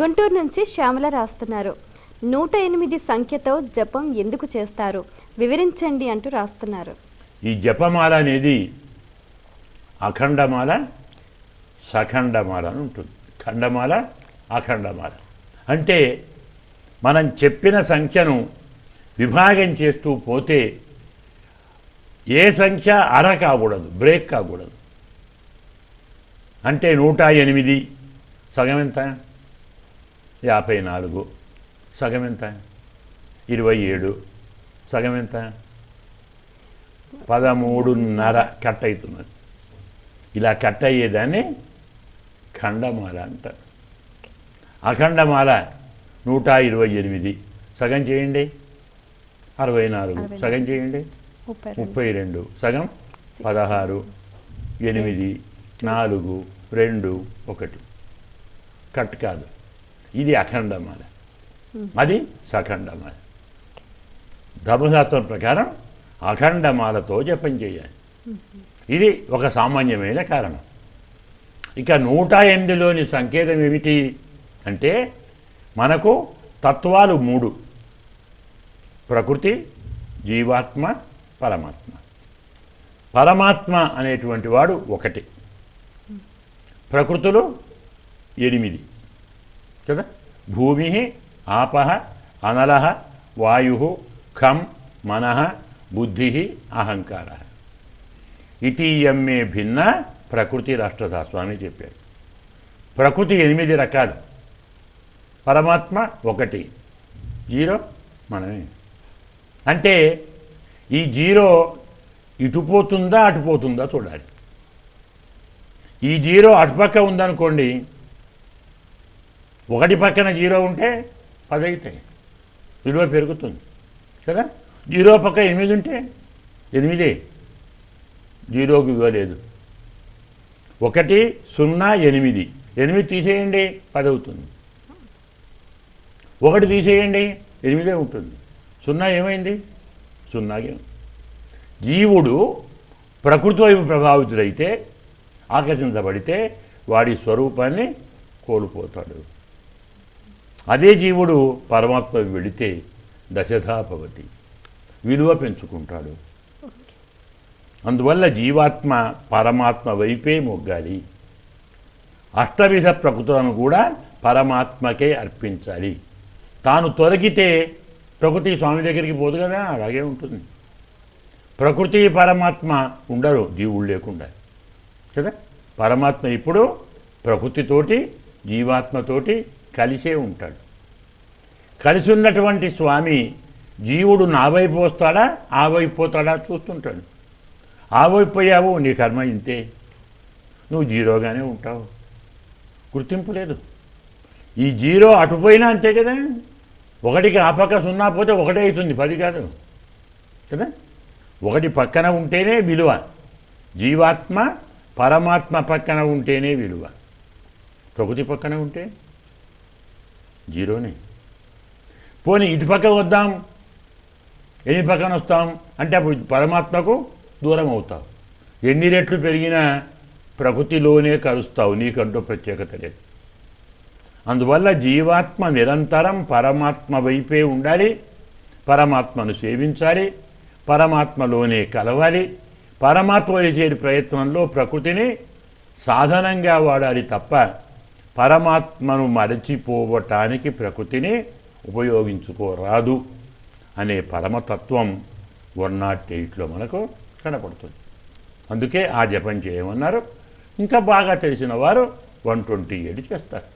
గుంటూరు నుంచి శ్యామల రాస్తున్నారు. నూట ఎనిమిది సంఖ్యతో జపం ఎందుకు చేస్తారు? వివరించండి అంటూ రాస్తున్నారు. ఈ జపమాల అనేది అఖండమాల సఖండమాల అని ఉంటుంది. ఖండమాల అఖండమాల. అంటే మనం చెప్పిన సంఖ్యను విభాగం చేస్తూ పోతే ఏ సంఖ్య అర కాకూడదు బ్రేక్ కాకూడదు. అంటే నూట ఎనిమిది. సగం ఎంత? యాభై నాలుగు సగం ఎంత ఇరవై ఏడు సగం ఎంత పదమూడున్నర కట్ అవుతున్నది ఇలా కట్ అయ్యేదాన్ని ఖండమాల అంటారు. అఖండమాల నూట ఇరవై ఎనిమిది. సగం చేయండి. అరవై నాలుగు సగం చేయండి. ముప్పై రెండు. సగం? పదహారు. ఎనిమిది. నాలుగు. రెండు. ఒకటి. కట్ కాదు. ఇది అఖండమాల అది సఖండమాల ధర్మశాస్త్రం ప్రకారం అఖండమాలతో జపం చేయాలి. ఇది ఒక సామాన్యమైన కారణం. ఇక నూట ఎనిమిదిలోని సంకేతం ఏమిటి అంటే మనకు తత్వాలు మూడు. ప్రకృతి జీవాత్మ పరమాత్మ. పరమాత్మ అనేటువంటి వాడు ఒకటి. ప్రకృతులు ఎనిమిది. కదా? భూమి ఆప అనల వాయు ఖం మన బుద్ధి అహంకార. ఇతీయమ్మే భిన్న ప్రకృతి రాష్ట్రధా స్వామి చెప్పారు. ప్రకృతి ఎనిమిది రకాలు. పరమాత్మ ఒకటి జీరో మనమే. అంటే ఈ జీరో ఇటుపోతుందా అటుపోతుందా చూడాలి. ఈ జీరో అటుపక్క ఉందనుకోండి ఒకటి పక్కన జీరో ఉంటే పది అవుతాయి విలువ పెరుగుతుంది. కదా? జీరో పక్క ఎనిమిది ఉంటే ఎనిమిదే. జీరోకి విలువ లేదు. ఒకటి సున్నా ఎనిమిది. ఎనిమిది తీసేయండి పది అవుతుంది. ఒకటి తీసేయండి ఎనిమిదే ఉంటుంది. సున్నా ఏమైంది? సున్నాగే జీవుడు ప్రకృతి వైపు ప్రభావితుడైతే ఆకర్షించబడితే వాడి స్వరూపాన్ని కోల్పోతాడు. అదే జీవుడు పరమాత్మ వెళితే దశధాపవతి విలువ పెంచుకుంటాడు. అందువల్ల జీవాత్మ పరమాత్మ వైపే మొగ్గాలి. అష్టవిధ ప్రకృతులను కూడా పరమాత్మకే అర్పించాలి. తాను తొలగితే ప్రకృతి స్వామి దగ్గరికి పోదు కదా అలాగే ఉంటుంది. ప్రకృతి పరమాత్మ ఉండరు జీవుడు లేకుండా. కదా? పరమాత్మ ఇప్పుడు ప్రకృతితోటి జీవాత్మతోటి కలిసే ఉంటాడు. కలిసి ఉన్నటువంటి స్వామి జీవుడు నా వైపు వస్తాడా? ఆ వైపు పోతాడా? చూస్తుంటాడు. ఆ వైపు పోయావు? నీ కర్మ ఇంతే. నువ్వు జీరోగానే ఉంటావు. గుర్తింపు లేదు. ఈ జీరో అటుపోయినా అంతే కదా? ఒకటికి ఆ పక్క సున్నా పోతే ఒకటే అవుతుంది. పది కాదు. కదా? ఒకటి పక్కన ఉంటేనే విలువ. జీవాత్మ పరమాత్మ పక్కన ఉంటేనే విలువ. ప్రకృతి పక్కన ఉంటే జీరోనే. పోనీ ఇటు పక్క వద్దాం ఎన్ని పక్కన వస్తాం అంటే అప్పుడు పరమాత్మకు దూరం అవుతావు. ఎన్ని రెట్లు పెరిగినా ప్రకృతిలోనే కలుస్తావు నీకంటూ ప్రత్యేకత లేదు. అందువల్ల జీవాత్మ నిరంతరం పరమాత్మ వైపే ఉండాలి పరమాత్మను సేవించాలి పరమాత్మలోనే కలవాలి పరమాత్మ చేరి ప్రయత్నంలో ప్రకృతిని సాధనంగా వాడాలి తప్ప పరమాత్మను మరచిపోవటానికి ప్రకృతిని ఉపయోగించుకోరాదు అనే పరమతత్వం వన్ నాట్ ఎయిట్లో మనకు కనపడుతుంది. అందుకే ఆ జపం చేయమన్నారు. ఇంకా బాగా తెలిసిన వారు వన్ ట్వంటీ ఎయిట్ చేస్తారు.